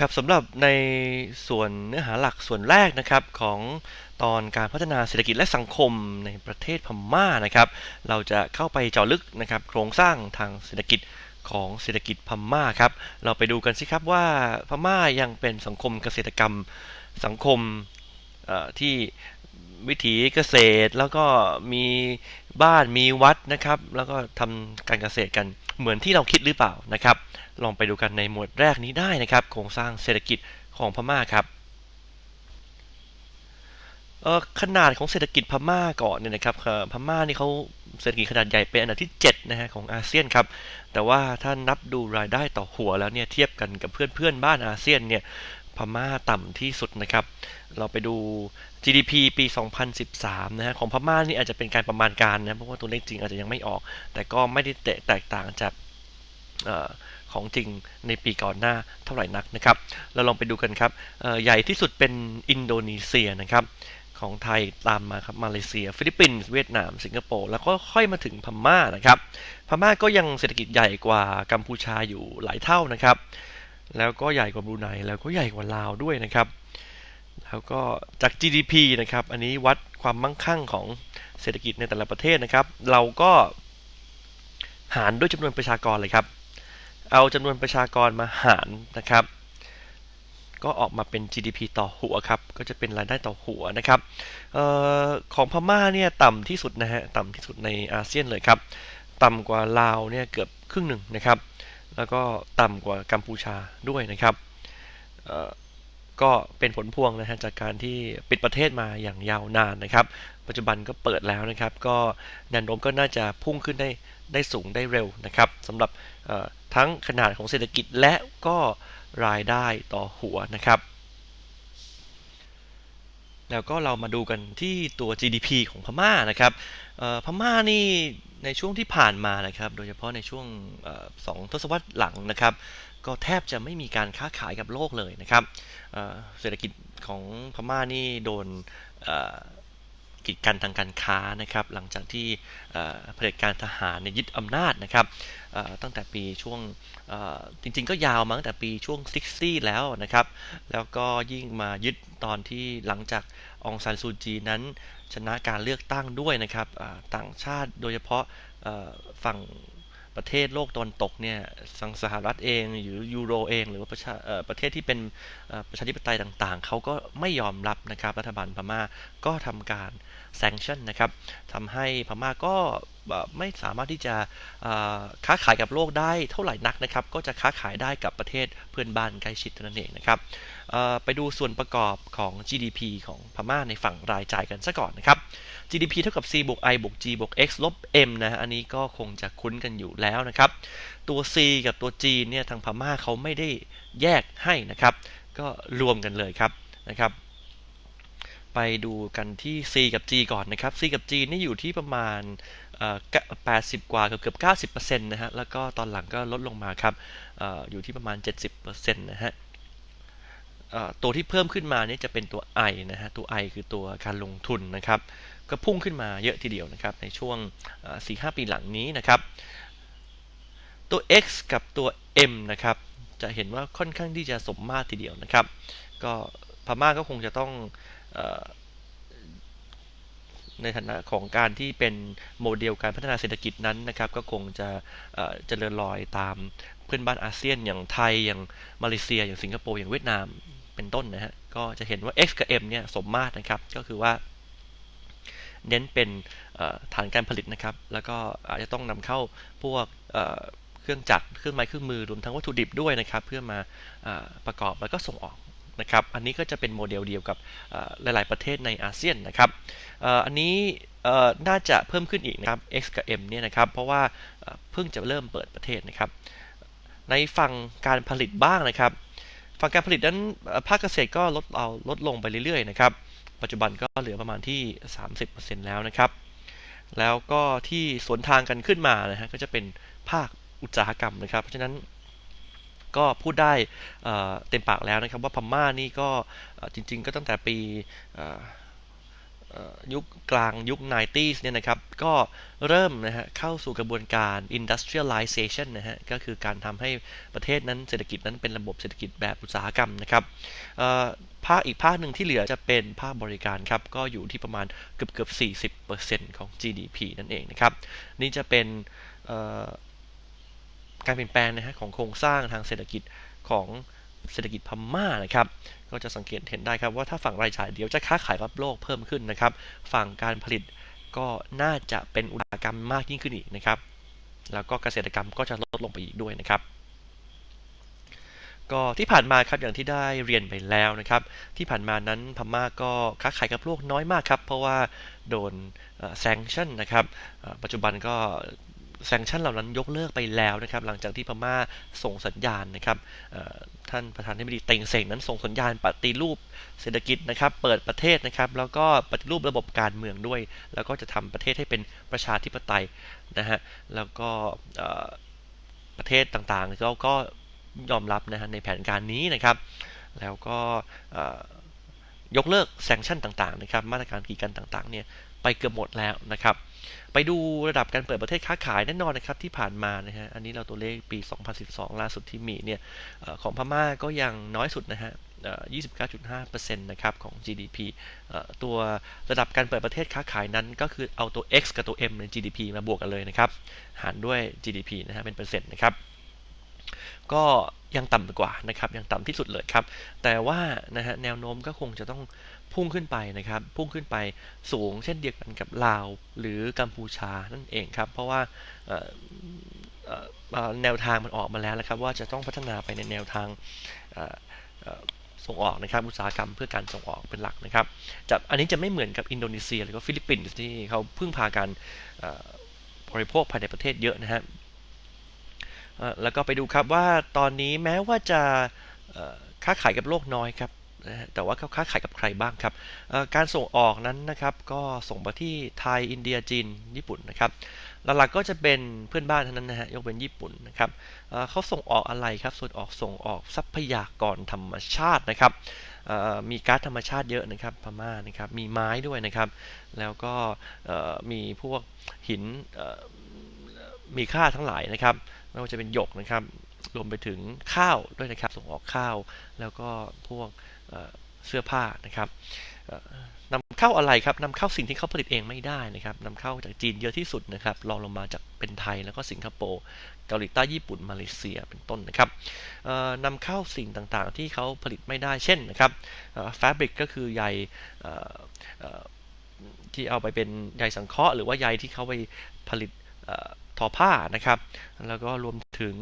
ครับสำหรับในส่วนเนื้อหาหลักส่วนแรกนะครับของตอนการพัฒนาเศรษฐกิจและสังคมในประเทศพม่านะครับ เราจะเข้าไปเจาะลึกนะครับโครงสร้างทางเศรษฐกิจของเศรษฐกิจพม่าครับ เราไปดูกันสิครับว่าพม่ายังเป็นสังคมเกษตรกรรมสังคมที่ วิถีเกษตร แล้วก็มีบ้านมีวัดนะครับ แล้วก็ทำการเกษตรกันเหมือนที่เราคิดหรือเปล่านะครับ ลองไปดูกันในหมวดแรกนี้ได้นะครับ โครงสร้างเศรษฐกิจของพม่าครับขนาดของเศรษฐกิจพม่าก่อนเนี่ยนะครับพม่านี่เขาเศรษฐกิจขนาดใหญ่เป็นอันดับที่7นะฮะของอาเซียนครับแต่ว่าถ้านับดูรายได้ต่อหัวแล้วเนี่ยเทียบกันกับเพื่อนเพื่อนบ้านอาเซียนเนี่ย ม่าต่ำที่สุดนะครับ เราไปดู GDP ปี 2013 นะฮะของพม่านี่อาจจะเป็นการประมาณการนะเพราะว่าตัวเลขจริงอาจจะยังไม่ออก แต่ก็ไม่ได้แตกต่างจากของจริงในปีก่อนหน้าเท่าไหร่นักนะครับ เราลองไปดูกันครับใหญ่ที่สุดเป็นอินโดนีเซียนะครับของไทยตามมาครับมาเลเซีย ฟิลิปปินส์เวียดนาม สิงคโปร์แล้วก็ค่อยมาถึงพม่านะครับ พม่าก็ยังเศรษฐกิจใหญ่กว่ากัมพูชาอยู่หลายเท่านะครับ แล้วก็ใหญ่กว่าบรูไนแล้วก็ใหญ่กว่าลาวด้วยนะครับ แล้วก็จาก GDP นะครับ อันนี้วัดความมั่งคั่งของเศรษฐกิจในแต่ละประเทศนะครับ เราก็หารด้วยจำนวนประชากรเลยครับ เอาจำนวนประชากรมาหารนะครับ ก็ออกมาเป็น GDP ต่อหัวครับ ก็จะเป็นรายได้ต่อหัวนะครับออของพม่าเนี่ยต่ำที่สุดนะฮะ ต่ำที่สุดในอาเซียนเลยครับ ต่ำกว่าลาวเนี่ยเกือบครึ่งหนึ่งนะครับ แล้วก็ต่ำกว่ากัมพูชาด้วยนะครับก็เป็นผลพวงนะฮะจากการที่ปิดประเทศมาอย่างยาวนานนะครับ ปัจจุบันก็เปิดแล้วนะครับ ก็แนวโน้มก็น่าจะพุ่งขึ้นได้ได้สูงได้เร็วนะครับสำหรับทั้งขนาดของเศรษฐกิจและก็รายได้ต่อหัวนะครับ แล้วก็เรามาดูกันที่ตัว GDP ของพม่านะครับพม่านี่ในช่วงที่ผ่านมานะครับ โดยเฉพาะในช่วงสองทศวรรษหลังนะครับ ก็แทบจะไม่มีการค้าขายกับโลกเลยนะครับเศรษฐกิจของพม่านี่โดน กีดกันทางการค้านะครับ หลังจากที่เผด็จการทหารยึดอำนาจนะครับตั้งแต่ปีช่วงจริงๆ ก็ยาวมาตั้งแต่ปีช่วง 60 แล้วนะครับ แล้วก็ยิ่งมายึดตอนที่หลังจากองซานซูจีนั้นชนะการเลือกตั้งด้วยนะครับต่างชาติโดยเฉพาะฝั่ง ประเทศโลกตะวันตกเนี่ยสังสหรัฐเองหรือยูโรเอง หรือว่าประชาประเทศที่เป็นประชาธิปไตยต่างๆ เขาก็ไม่ยอมรับนะครับรัฐบาลพม่าก็ทำการแซงชั่นนะครับทำให้พม่าก็ไม่สามารถที่จะค้าขายกับโลกได้เท่าไหร่นักนะครับ ก็จะค้าขายได้กับประเทศเพื่อนบ้านใกล้ชิดเท่านั่นเองนะครับ ไปดูส่วนประกอบของ GDP ของพม่าในฝั่งรายจ่ายกันซะก่อนนะครับ GDP เท่ากับ C บวก I บวก G บวก X ลบ M นะ อันนี้ก็คงจะคุ้นกันอยู่แล้วนะครับ ตัว C กับตัว G เนี่ยทางพม่าเขาไม่ได้แยกให้นะครับ ก็รวมกันเลยครับนะครับ ไปดูกันที่ C กับ G ก่อนนะครับ C กับ G นี่อยู่ที่ประมาณ80 กว่าเกือบเกือบ90%นะฮะ แล้วก็ตอนหลังก็ลดลงมาครับออยู่ที่ประมาณ 70%นะฮะ ตัวที่เพิ่มขึ้นมานี่จะเป็นตัว I นะฮะ ตัว I คือตัวการลงทุนนะครับ ก็พุ่งขึ้นมาเยอะทีเดียวนะครับ ในช่วง 4-5 ปีหลังนี้นะครับ ตัว X กับตัว M นะครับ จะเห็นว่าค่อนข้างที่จะสมมาตรทีเดียวนะครับ ก็พม่าก็คงจะต้องในฐานะของการที่เป็นโมเดลการพัฒนาเศรษฐกิจนั้นนะครับ ก็คงจะเจริญรอยตามเพื่อนบ้านอาเซียนอย่างไทยอย่างมาเลเซีย อย่างสิงคโปร์อย่างเวียดนาม เป็นต้นนะฮะ ก็จะเห็นว่า X กับ M เนี่ยสมมาตรนะครับ ก็คือว่า เน้นเป็นฐานการผลิตนะครับ แล้วก็อาจจะต้องนำเข้าพวกเครื่องจักร เครื่องไม้เครื่องมือ รวมทั้งวัตถุดิบด้วยนะครับ เพื่อมาประกอบแล้วก็ส่งออกนะครับ อันนี้ก็จะเป็นโมเดลเดียวกับหลาย ๆ ประเทศในอาเซียนนะครับ อันนี้น่าจะเพิ่มขึ้นอีกนะครับ X กับ M เนี่ยนะครับ เพราะว่าเพิ่งจะเริ่มเปิดประเทศนะครับ ในฝั่งการผลิตบ้างนะครับ ฝั่งการผลิตนั้นภาคเกษตรก็ลดเอาลดลงไปเรื่อยๆนะครับ ปัจจุบันก็เหลือประมาณที่ 30%แล้วนะครับ แล้วก็ที่สวนทางกันขึ้นมานะฮะก็จะเป็นภาคอุตสาหกรรมนะครับ เพราะฉะนั้นก็พูดได้เต็มปากแล้วนะครับว่าพม่านี่ก็จริง ๆ ก็ตั้งแต่ปี ยุคกลางยุค 90s เนี่ยนะครับ ก็เริ่มนะฮะเข้าสู่กระบวนการ industrialization นะฮะ ก็คือการทำให้ประเทศนั้นเศรษฐกิจนั้นเป็นระบบเศรษฐกิจแบบอุตสาหกรรมนะครับภาคอีกภาคหนึ่งที่เหลือจะเป็นภาคบริการครับ ก็อยู่ที่ประมาณเกือบเกือบ40%ของ GDP นั่นเองนะครับ นี่จะเป็นการเปลี่ยนแปลงนะฮะของโครงสร้างทางเศรษฐกิจของ เศรษฐกิจพม่านะครับก็จะสังเกตเห็นได้ครับว่าถ้าฝั่งรายจ่ายเดี๋ยวจะค้าขายกับโลกเพิ่มขึ้นนะครับ ฝั่งการผลิตก็น่าจะเป็นอุตสาหกรรมมากยิ่งขึ้นอีกนะครับ แล้วก็เกษตรกรรมก็จะลดลงไปอีกด้วยนะครับ ก็ที่ผ่านมาครับอย่างที่ได้เรียนไปแล้วนะครับ ที่ผ่านมานั้นพม่าก็ค้าขายกับโลกน้อยมากครับ เพราะว่าโดนแซงชั่นนะครับ ปัจจุบันก็ แซงชั่นเหล่านั้นยกเลิกไปแล้วนะครับหลังจากที่พม่าส่งสัญญาณนะครับท่านประธานาธิบดีเต็งเซงนั้นส่งสัญญาณปฏิรูปเศรษฐกิจนะครับเปิดประเทศนะครับแล้วก็ปฏิรูประบบการเมืองด้วย แล้วก็จะทำประเทศให้เป็นประชาธิปไตยนะฮะแล้วก็ประเทศต่างๆก็ก็ยอมรับนะฮะในแผนการนี้นะครับ แล้วก็ยกเลิกแซงชั่นต่างๆนะครับมาตรการกีดกันต่างๆเนี่ยไปเกือบหมดแล้วนะครับ ไปดูระดับการเปิดประเทศค้าขายแน่นอนนะครับที่ผ่านมานะฮะ อันนี้เราตัวเลขปี 2012 ล่าสุดที่มีเนี่ยของพม่าก็ยังน้อยสุดนะฮะเอ่อ29.5%นะครับของ GDP ตัวระดับการเปิดประเทศค้าขายนั้น ก็คือเอาตัว X กับตัว M ใน GDP มาบวกกันเลยนะครับ หารด้วย GDP นะฮะเป็นเปอร์เซ็นต์นะครับ ก็ยังต่ำกว่านะครับ ยังต่ำที่สุดเลยครับ แต่ว่านะฮะแนวโน้มก็คงจะต้อง พุ่งขึ้นไปนะครับ พุ่งขึ้นไปสูงเช่นเดียวกันกับลาวหรือกัมพูชานั่นเองครับ เพราะว่าแนวทางมันออกมาแล้วนะครับ ว่าจะต้องพัฒนาไปในแนวทางส่งออกนะครับอุตสาหกรรมเพื่อการส่งออกเป็นหลักนะครับจะอันนี้จะไม่เหมือนกับอินโดนีเซียหรือว่าฟิลิปปินส์ที่เขาพึ่งพาการบริโภคภายในประเทศเยอะนะฮะแล้วก็ไปดูครับว่าตอนนี้แม้ว่าจะค้าขายกับโลกน้อยครับ นะแต่ว่าเขาค้าขายกับใครบ้างครับ การส่งออกนั้นนะครับก็ส่งไปที่ไทย อินเดีย จีน ญี่ปุ่นนะครับหลักๆก็จะเป็นเพื่อนบ้านเท่านั้นนะฮะยกเป็นญี่ปุ่นนะครับเเขาส่งออกอะไรครับ ส่วนออกส่งออกทรัพยากรธรรมชาตินะครับมีก๊าซธรรมชาติเยอะนะครับพม่านะครับมีไม้ด้วยนะครับ แล้วก็มีพวกหินมีค่าทั้งหลายนะครับไม่ว่าจะเป็นหยกนะครับรวมไปถึงข้าวด้วยนะครับ ส่งออกข้าว แล้วก็พวก เสื้อผ้านะครับนำเข้าอะไรครับนำเข้าสิ่งที่เขาผลิตเองไม่ได้นะครับนำเข้าจากจีนเยอะที่สุดนะครับรองลงมาจากเป็นไทยแล้วก็สิงคโปร์เกาหลีใต้ญี่ปุ่นมาเลเซียเป็นต้นนะครับนำเข้าสิ่งต่างๆ ที่เขาผลิตไม่ได้เช่นนะครับแฟบริกก็คือใยที่เอาไปเป็นใยสังเคราะห์หรือว่าใยที่เขาไปผลิตอทอผ้านะครับ แล้วก็รวมถึง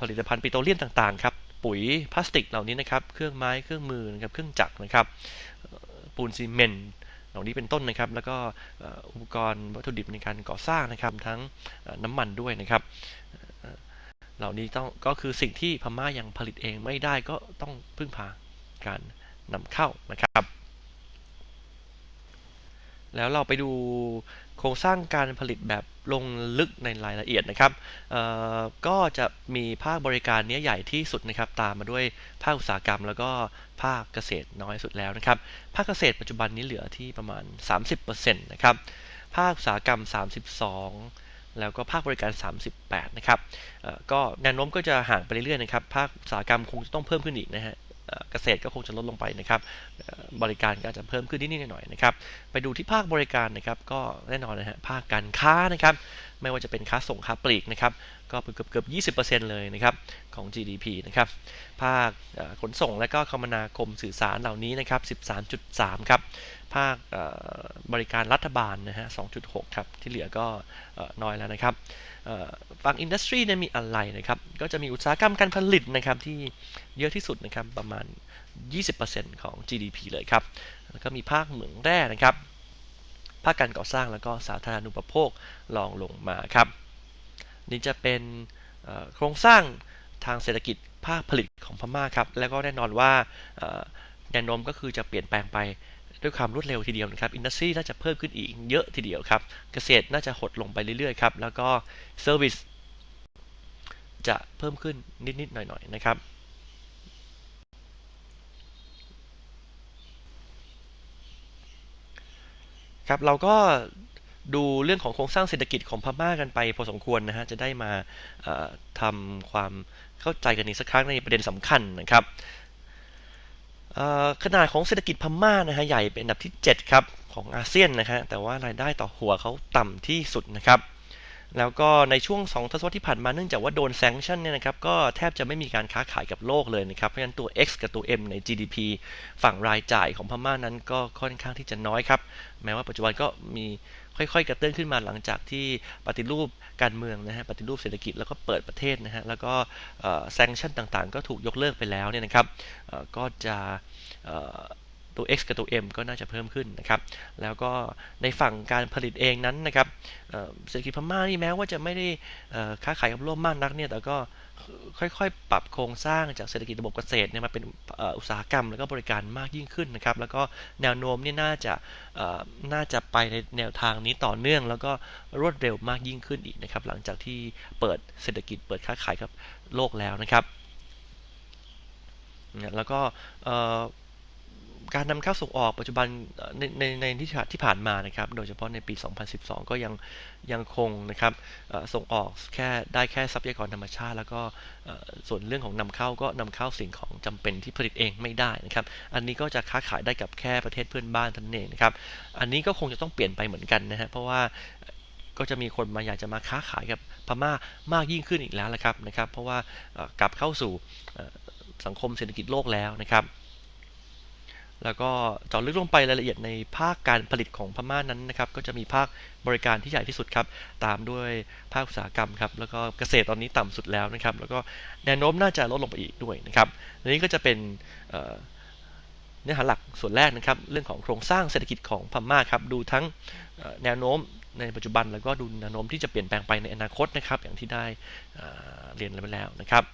ผลิตภัณฑ์ปิโตรเลียมต่างๆครับ ปุ๋ยพลาสติกเหล่านี้นะครับเครื่องไม้เครื่องมือนะครับเครื่องจักรนะครับปูนซีเมนต์เหล่านี้เป็นต้นนะครับ แล้วก็อุปกรณ์วัตถุดิบในการก่อสร้างนะครับทั้งน้ำมันด้วยนะครับเอ่อเหล่านี้ต้องก็คือสิ่งที่พม่ายังผลิตเองไม่ได้ก็ต้องพึ่งพาการนำเข้านะครับ แล้วเราไปดูโครงสร้างการผลิตแบบลงลึกในรายละเอียดนะครับก็จะมีภาคบริการเนี้ยใหญ่ที่สุดนะครับ ตามมาด้วยภาคอุตสาหกรรม แล้วก็ภาคเกษตรน้อยสุดแล้วนะครับ ภาคเกษตรปัจจุบันนี้เหลือที่ประมาณ 30%นะครับ ภาคอุตสาหกรรม 32 แล้วก็ภาคบริการ 38 นะครับก็แนวโน้มก็จะห่างไปเรื่อยๆนะครับ ภาคอุตสาหกรรมคงจะต้องเพิ่มขึ้นอีกนะฮะ เกษตรก็คงจะลดลงไปนะครับบริการก็อาจจะเพิ่มขึ้นนิดๆหน่อยๆนะครับไปดูที่ภาคบริการนะครับก็แน่นอนนะฮะภาคการค้านะครับ ไม่ว่าจะเป็นค้าส่งค้าปลีกนะครับก็เกือบเกือบ20%เลยนะครับของ GDP นะครับภาคขนส่งและก็คมนาคมสื่อสารเหล่านี้นะครับ13.3 ครับภาคบริการรัฐบาลนะฮะ 2.6 ครับ ที่เหลือก็น้อยแล้วนะครับฝั่งอินดัสทรีเนี่ยมีอะไรนะครับ ก็จะมีอุตสาหกรรมการผลิตนะครับที่เยอะที่สุดนะครับประมาณ 20%ของ GDP เลยครับ แล้วก็มีภาคเหมืองแร่นะครับ ภาคการก่อสร้างแล้วก็สาธารณูปโภครองลงมาครับ นี่จะเป็นโครงสร้างทางเศรษฐกิจภาคผลิตของพม่าครับ แล้วก็แน่นอนว่าแนวโน้มก็คือจะเปลี่ยนแปลงไปด้วยความรวดเร็วทีเดียวนะครับ อินดัสทรีน่าจะเพิ่มขึ้นอีกเยอะทีเดียวครับ เกษตรน่าจะหดลงไปเรื่อยๆครับ แล้วก็เซอร์วิสจะเพิ่มขึ้นนิดๆหน่อยๆนะครับ ครับเราก็ดูเรื่องของโครงสร้างเศรษฐกิจของพม่ากันไปพอสมควรนะฮะจะได้มาทำความเข้าใจกันอีกสักครั้งในประเด็นสำคัญนะครับขนาดของเศรษฐกิจพม่านะฮะใหญ่เป็นอันดับที่ 7 ครับ ของอาเซียนนะฮะแต่ว่ารายได้ต่อหัวเขาต่ำที่สุดนะครับ แล้วก็ในช่วง 2 ทศวรรษที่ผ่านมาเนื่องจากว่าโดนแซงชั่นเนี่ยนะครับก็แทบจะไม่มีการค้าขายกับโลกเลยนะครับ เพราะฉะนั้นตัว X กับตัว M ใน GDP ฝั่งรายจ่ายของพม่านั้นก็ค่อนข้างที่จะน้อยครับ แม้ว่าปัจจุบันก็มีค่อยๆ กระเตื้องขึ้นมาหลังจากที่ปฏิรูปการเมืองนะฮะปฏิรูปเศรษฐกิจแล้วก็เปิดประเทศนะฮะแล้วก็แซงชั่นต่างๆ ก็ถูกยกเลิกไปแล้วเนี่ยนะครับก็จะ ตัว X กับตัว M ก็น่าจะเพิ่มขึ้นนะครับ แล้วก็ในฝั่งการผลิตเองนั้นนะครับเศรษฐกิจพม่านี่แม้ว่าจะไม่ได้ค้าขายกับโลกมากนักเนี่ย แต่ก็ค่อยๆ ปรับโครงสร้างจากเศรษฐกิจระบบเกษตรเนี่ยมาเป็นอุตสาหกรรม แล้วก็บริการมากยิ่งขึ้นนะครับ แล้วก็แนวโน้มนี่น่าจะน่าจะไปในแนวทางนี้ต่อเนื่อง แล้วก็รวดเร็วมากยิ่งขึ้นอีกนะครับ หลังจากที่เปิดเศรษฐกิจเปิดค้าขายกับโลกแล้วนะครับแล้วก็ การนำเข้าส่งออกปัจจุบันในในในที่ที่ผ่านมานะครับ โดยเฉพาะในปี 2012 ก็ยังยังคงนะครับส่งออกแค่ได้แค่ทรัพยากรธรรมชาติ แล้วก็ส่วนเรื่องของนำเข้าก็นำเข้าสิ่งของจำเป็นที่ผลิตเองไม่ได้นะครับ อันนี้ก็จะค้าขายได้กับแค่ประเทศเพื่อนบ้านท่านเองนะครับ อันนี้ก็คงจะต้องเปลี่ยนไปเหมือนกันนะฮะเพราะว่าก็จะมีคนมาอยากจะมาค้าขายกับพม่ามากยิ่งขึ้นอีกแล้วละครับนะครับ เพราะว่ากลับเข้าสู่สังคมเศรษฐกิจโลกแล้วนะครับ แล้วก็เจาะลึกลงไปรายละเอียดในภาคการผลิตของพม่านั้นนะครับ ก็จะมีภาคบริการที่ใหญ่ที่สุดครับ ตามด้วยภาคอุตสาหกรรมครับ แล้วก็เกษตรตอนนี้ต่ำสุดแล้วนะครับ แล้วก็แนวโน้มน่าจะลดลงไปอีกด้วยนะครับอันนี้ก็จะเป็นเนื้อหาหลักส่วนแรกนะครับ เรื่องของโครงสร้างเศรษฐกิจของพม่าครับ ดูทั้งแนวโน้มในปัจจุบันแล้วก็ดูแนวโน้มที่จะเปลี่ยนแปลงไปในอนาคตนะครับ อย่างที่ได้เรียนไปแล้วนะครับ